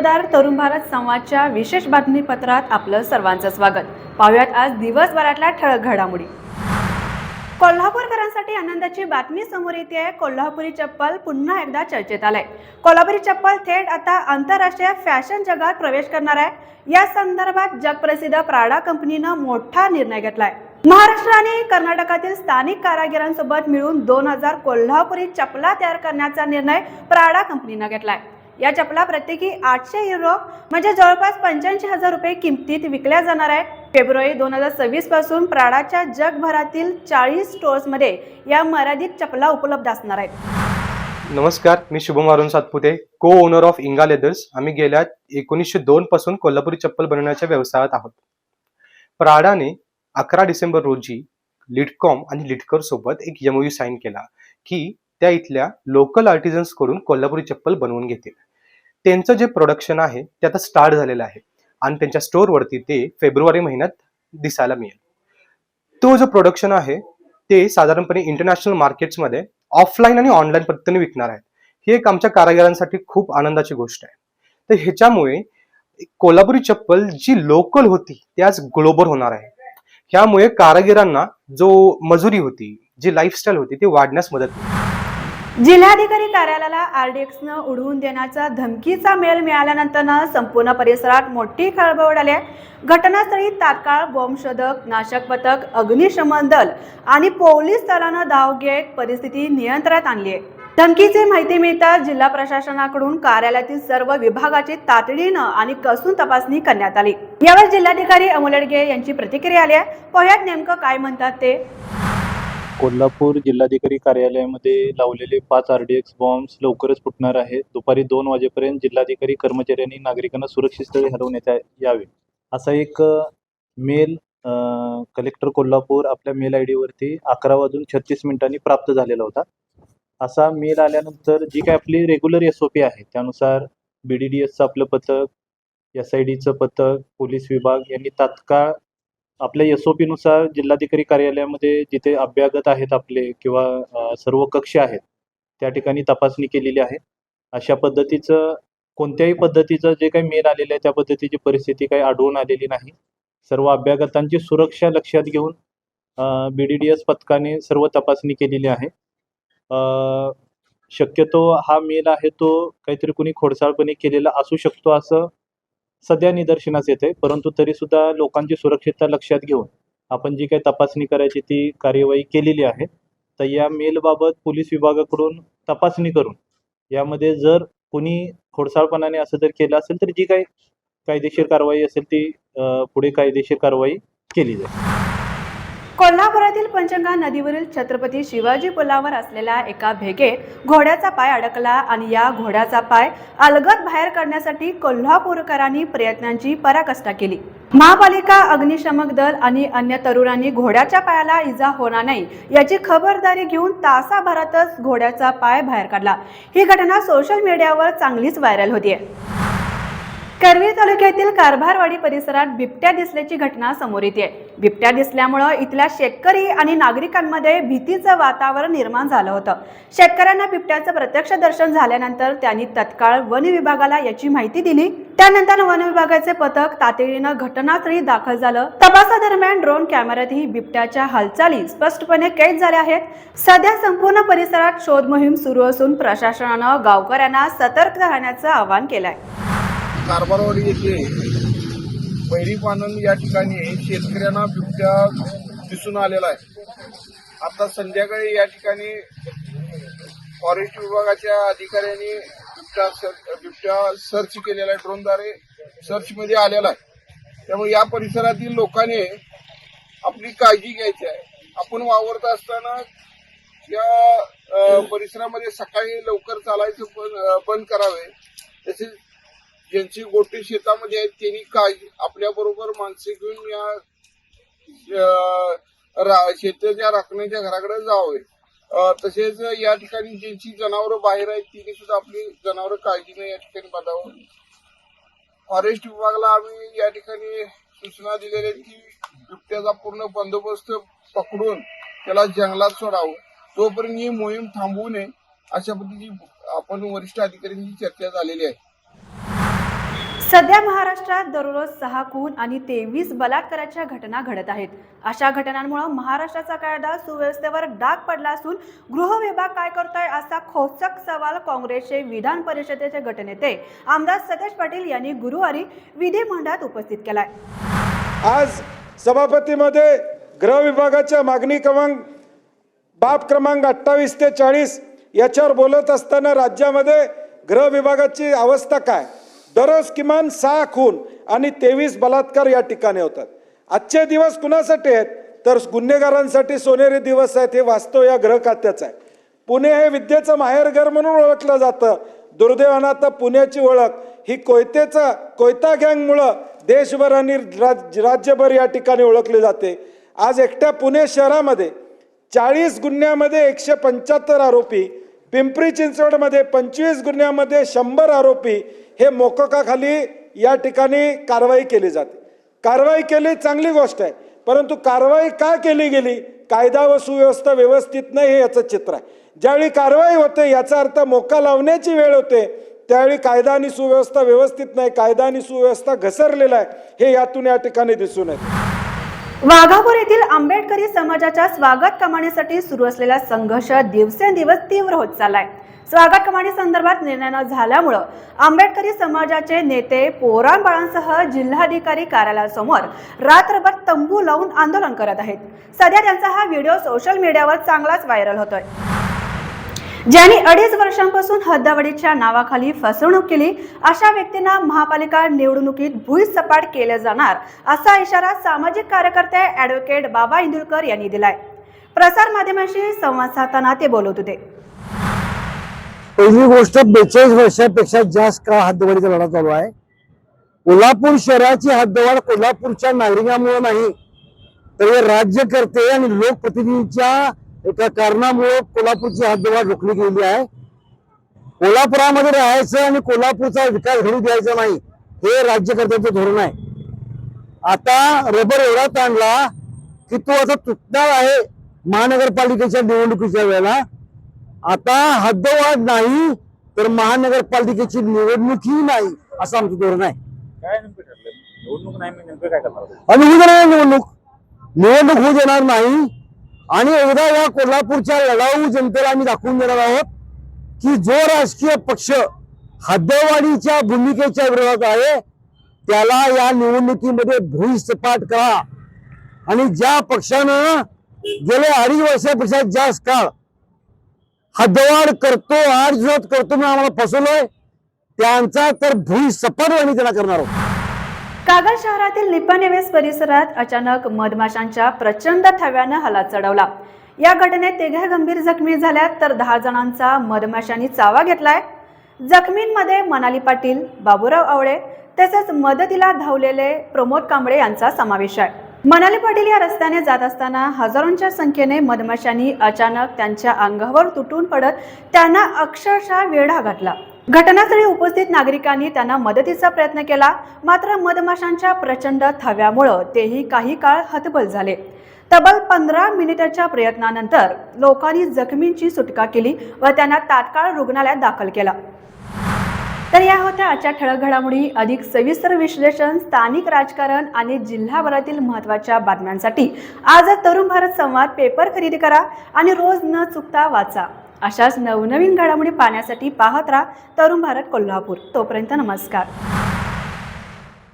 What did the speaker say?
मतदार तरुण भारत संवादच्या विशेष बातमीपत्रात आपलं सर्वांचं स्वागत. पाहुयात आज दिवसभरातल्या ठळक घडामोडी. कोल्हापूरकरांसाठी आनंदाची बातमी समोर येते आहे कोल्हापुरी चप्पल पुन्हा एकदा चर्चेत आलंय. कोल्हापुरी चप्पल थेट आता आंतरराष्ट्रीय फॅशन जगात प्रवेश करणार आहे. या संदर्भात जगप्रसिद्ध प्राडा कंपनीनं मोठा निर्णय घेतलाय. महाराष्ट्र आणि कर्नाटकातील स्थानिक कारागिरांसोबत मिळून दोन हजार कोल्हापुरी चपला तयार करण्याचा निर्णय प्राडा कंपनीनं घेतलाय. या चपला प्रत्येकी आठशे युरो म्हणजे जवळपास पंच्याऐंशी हजार रुपये किमतीत विकल्या जाणार आहेत. फेब्रुवारी दोन हजार सव्वीसपासून प्राडाच्या जगभरातील चाळीस स्टोअर्समध्ये या मर्यादित चपला उपलब्ध असणार आहेत. नमस्कार मी शुभम अरुण सातपुते को ओनर ऑफ इंगा लेदर्स आम्ही गेल्या एकोणीसशे दोन पासून कोल्हापुरी चप्पल बनवण्याच्या व्यवसायात आहोत. प्राडाने अकरा डिसेंबर रोजी लिटकॉम आणि लिटकर सोबत एक यमयू साईन केला की त्या इथल्या लोकल आर्टिझन्सकडून कोल्हापुरी चप्पल बनवून घेतील. त्यांचं जे प्रोडक्शन आहे ते आता स्टार्ट झालेलं आहे. आणि त्यांच्या स्टोअरवरती ते फेब्रुवारी महिन्यात दिसायला मिळेल. तो जो प्रोडक्शन आहे ते साधारणपणे इंटरनॅशनल मार्केट्समध्ये ऑफलाईन आणि ऑनलाईन पद्धतीने विकणार आहेत. ही एक आमच्या कारागिरांसाठी खूप आनंदाची गोष्ट आहे. तर ह्याच्यामुळे कोल्हापुरी चप्पल जी लोकल होती ती आज ग्लोबल होणार आहे. ह्यामुळे कारागिरांना जो मजुरी होती जी लाईफस्टाईल होती ती वाढण्यास मदत होती जिल्हाधिकारी कार्यालयाला आरडीएक्सनं उडवून देण्याचा धमकीचा मेल मिळाल्यानंतरनं संपूर्ण परिसरात मोठी खळबळ उडाली आहे. घटनास्थळी तात्काळ बॉम्बशोधक नाशक पथक अग्निशमन दल आणि पोलीस दलानं धाव घेत परिस्थिती नियंत्रणात आणली आहे. धमकीची माहिती मिळताच जिल्हा प्रशासनाकडून कार्यालयातील सर्व विभागाची तातडीनं आणि कसून तपासणी करण्यात आली. यावर जिल्हाधिकारी अमोलडगे यांची प्रतिक्रिया आली आहे. पोह्यात नेमकं काय म्हणतात ते. कोल्हापूर जिल्हाधिकारी कार्यालयामध्ये लावलेले पाच आर डी एक्स बॉम्ब्स लवकरच फुटणार आहेत. दुपारी दोन वाजेपर्यंत जिल्हाधिकारी कर्मचाऱ्यांनी नागरिकांना सुरक्षित स्थळी हलवण्यात यावे. असा एक मेल कलेक्टर कोल्हापूर आपल्या मेल आय डीवरती अकरा वाजून छत्तीस मिनिटांनी प्राप्त झालेला होता. असा मेल आल्यानंतर जी काय आपली रेग्युलर एस ओ पी आहे त्यानुसार बी डी डी एसचं आपलं पथक एस आय डीचं पथक पोलीस विभाग यांनी तात्काळ आपल्या एस ओ पीनुसार जिल्हाधिकारी कार्यालयामध्ये जिथे अभ्यागत आहेत आपले किंवा सर्व कक्ष आहेत त्या ठिकाणी तपासणी केलेली आहे. अशा पद्धतीचं कोणत्याही पद्धतीचं जे काही मेल आलेलं आहे त्या पद्धतीची परिस्थिती काही आढळून आलेली नाही. सर्व अभ्यागतांची सुरक्षा लक्षात घेऊन बी डी डी एस पथकाने सर्व तपासणी केलेली आहे. शक्यतो हा मेल आहे तो काहीतरी कुणी खोडसाळपणे केलेला असू शकतो असं सध्या निदर्शनास येते परंतु तरी सुद्धा लोकांची सुरक्षितता लक्षात घेऊन आपण जी काही तपासणी करायची ती कार्यवाही केलेली आहे. तर या मेलबाबत पोलीस विभागाकडून तपासणी करून यामध्ये जर कुणी खोडसाळपणाने असं जर केलं असेल तर जी काही कायदेशीर कारवाई असेल ती पुढे कायदेशीर कारवाई केली जाईल. कोल्हापुरातील पंचंगा नदीवरील छत्रपती शिवाजी पुलावर असलेल्या एका भेगेत घोड्याचा पाय अडकला आणि या घोड्याचा पाय अलगद बाहेर काढण्यासाठी कोल्हापूरकरांनी प्रयत्नांची पराकष्टा केली. महापालिका अग्निशमक दल आणि अन्य तरुणांनी घोड्याच्या पायाला इजा होणार नाही याची खबरदारी घेऊन तासाभरातच घोड्याचा पाय बाहेर काढला. ही घटना सोशल मीडियावर चांगलीच व्हायरल होतीये. करवीर तालुक्यातील कारभारवाडी परिसरात बिबट्या दिसल्याची घटना समोर येते. बिबट्या दिसल्यामुळं इथल्या शेतकरी आणि नागरिकांमध्ये भीतीचं वातावरण निर्माण झालं होतं. शेतकऱ्यांना बिबट्याचं प्रत्यक्ष दर्शन झाल्यानंतर त्यांनी तत्काळ वन विभागाला याची माहिती दिली. त्यानंतर वन विभागाचे पथक तातडीनं घटनास्थळी दाखल झालं. तपासादरम्यान ड्रोन कॅमेऱ्यातही बिबट्याच्या हालचाली स्पष्टपणे कैद झाल्या आहेत. सध्या संपूर्ण परिसरात शोध मोहीम सुरू असून प्रशासनानं गावकऱ्यांना सतर्क राहण्याचं आवाहन केलंय. कारभारवाडी येथे बैरी पानन या ठिकाणी शेतकऱ्यांना बिबट्या दिसून आलेला आहे. आता संध्याकाळी या ठिकाणी फॉरेस्ट विभागाच्या अधिकाऱ्यांनी बिबट्या बिबट्या सर्च केलेला आहे ड्रोनद्वारे सर्चमध्ये आलेला आहे. त्यामुळे या परिसरातील लोकांनी आपली काळजी घ्यायची आहे. आपण वावरत असताना या परिसरामध्ये सकाळी लवकर चालायचं बंद बंद करावे. तसेच ज्यांची गोटी शेतामध्ये आहेत त्यांनी काळजी आपल्या बरोबर माणसे घेऊन या अ, शेताच्या राखण्याच्या घराकडे जावे. तसेच या ठिकाणी ज्यांची जनावरं बाहेर आहेत तिने सुद्धा आपली जनावरं काळजीने या ठिकाणी बघावं फॉरेस्ट विभागाला आम्ही या ठिकाणी सूचना दिलेल्या की बिबट्याचा पूर्ण बंदोबस्त पकडून त्याला जंगलात सोडावं. तोपर्यंत ही मोहीम थांबवू नये अशा पद्धतीची आपण वरिष्ठ अधिकाऱ्यांची चर्चा झालेली आहे. सध्या महाराष्ट्रात दररोज सहा खून आणि तेवीस बलात्काराच्या घटना घडत आहेत. अशा घटनांमुळे महाराष्ट्राचा कायदा सुव्यवस्थेवर डाग पडला असून गृह विभाग काय करतोय असा खोचक सवाल काँग्रेसचे विधान परिषदेचे गटनेते आमदार सतेज पाटील यांनी गुरुवारी विधिमंडळात उपस्थित केलाय. आज सभापतीमध्ये गृह विभागाच्या मागणी क्रमांक बाब क्रमांक अठ्ठावीस ते चाळीस याच्यावर बोलत असताना राज्यामध्ये गृह विभागाची अवस्था काय? दररोज किमान सहा खून आणि तेवीस बलात्कार या ठिकाणी होतात. आजचे दिवस कुणासाठी आहेत? तर गुन्हेगारांसाठी सोनेरी दिवस आहेत हे वास्तव या गृह खात्याचं आहे. पुणे हे विद्येचं माहेरघर म्हणून ओळखलं जातं. दुर्दैवानं आता पुण्याची ओळख ही कोयतेचा कोयता गँगमुळं देशभर आणि राज राज्यभर या ठिकाणी ओळखली जाते. आज एकट्या पुणे शहरामध्ये चाळीस गुन्ह्यामध्ये एकशे पंच्याहत्तर आरोपी पिंपरी चिंचवडमध्ये पंचवीस गुन्ह्यामध्ये शंभर आरोपी हे मोकोकाखाली या ठिकाणी कारवाई केली जाते. कारवाई केली चांगली गोष्ट आहे परंतु कारवाई का केली गेली? कायदा व सुव्यवस्था व्यवस्थित नाही हे याचं चित्र आहे. ज्यावेळी कारवाई होते याचा अर्थ मोका लावण्याची वेळ होते त्यावेळी कायदा आणि सुव्यवस्था व्यवस्थित नाही कायदा आणि सुव्यवस्था घसरलेला आहे हे यातून या ठिकाणी दिसून येते. वाघापूर येथील आंबेडकरी समाजाच्या स्वागत कमाण्यासाठी सुरू असलेला संघर्ष दिवसेंदिवस तीव्र होत चाललाय. स्वागत कमानी संदर्भात निर्णय न झाल्यामुळं आंबेडकरी समाजाचे नेते पोरांबाळांसह जिल्हाधिकारी कार्यालयासमोर रात्रभर तंबू लावून आंदोलन करत आहेत. सध्या त्यांचा हा व्हिडिओ सोशल मीडियावर चांगलाच व्हायरल होतोय. ज्यांनी अडीच वर्षांपासून हद्दावडीच्या नावाखाली फसवणूक केली अशा व्यक्तींना महापालिका निवडणुकीत भुईसपाट केले जाणार असा इशारा सामाजिक कार्यकर्ते ॲडव्होकेट बाबा इंदुरकर यांनी दिलाय. प्रसार माध्यमांशी संवाद साधताना ते बोलत होते. पहिली गोष्ट बेचाळीस वर्षापेक्षा जास्त काळ हद्दवाडीचा लढा चालू आहे. कोल्हापूर शहराची हद्दवाढ कोल्हापूरच्या नागरिकांमुळे नाही तर हे राज्यकर्ते आणि लोकप्रतिनिधींच्या एका कारणामुळे कोल्हापूरची हद्दवाढ रोखली गेली आहे. कोल्हापुरामध्ये राहायचं आणि कोल्हापूरचा विकास घडू द्यायचा नाही हे राज्यकर्त्यांचं धोरण आहे. आता रबर एवढा ताणला की तो आता तुटणार आहे महानगरपालिकेच्या निवडणुकीच्या वेळेला. आता हद्दवाढ नाही तर महानगरपालिकेची निवडणूकही नाही असं आमचं धोरण आहे. काय नेमकं ठरलं निवडणूक नाही मी नेमकं काय करणार? आणि होऊ देणार नाही निवडणूक. निवडणूक होऊ देणार नाही. आणि एकदा या कोल्हापूरच्या लढाऊ जनतेला आम्ही दाखवून देणार आहोत की जो राजकीय पक्ष हद्दवाढीच्या भूमिकेच्या विरोधात आहे त्याला या निवडणुकीमध्ये भुईसपाट करा. आणि ज्या पक्षानं गेल्या अडीच वर्षापेक्षा जास्त काळ हद्दवाढ करतो आठ करतो म्हणून आम्हाला फसवलोय. त्यांचा तर भुई सपाट आम्ही त्याला करणार आहोत. कागल शहरातील निपानेवेस परिसरात अचानक मधमाशांच्या प्रचंड थव्यानं हल्ला चढवला. या घटनेत तिघ्या गंभीर जखमी झाल्यात तर दहा जणांचा मधमाशांनी चावा घेतलाय. जखमींमध्ये मनाली पाटील बाबूराव आवळे तसेच मदतीला धावलेले प्रमोद कांबळे यांचा समावेश आहे. मनाली पाटील या रस्त्याने जात असताना हजारोंच्या संख्येने मधमाशांनी अचानक त्यांच्या अंगावर तुटून पडत त्यांना अक्षरशः वेढा घातला. घटनास्थळी उपस्थित नागरिकांनी त्यांना मदतीचा प्रयत्न केला मात्र मधमाशांच्या प्रचंड थव्यामुळं तेही काही काळ हतबल झाले. तब्बल पंधरा मिनिटाच्या प्रयत्नानंतर लोकांनी जखमींची सुटका केली व त्यांना तात्काळ रुग्णालयात दाखल केला. तर या होत्या आजच्या ठळक घडामोडी. अधिक सविस्तर विश्लेषण स्थानिक राजकारण आणि जिल्हाभरातील महत्त्वाच्या बातम्यांसाठी आज तरुण भारत संवाद पेपर खरेदी करा आणि रोज न चुकता वाचा. अशाच नवनवीन घडामोडी पाहण्यासाठी पाहत राहा तरुण भारत कोल्हापूर. तोपर्यंत नमस्कार.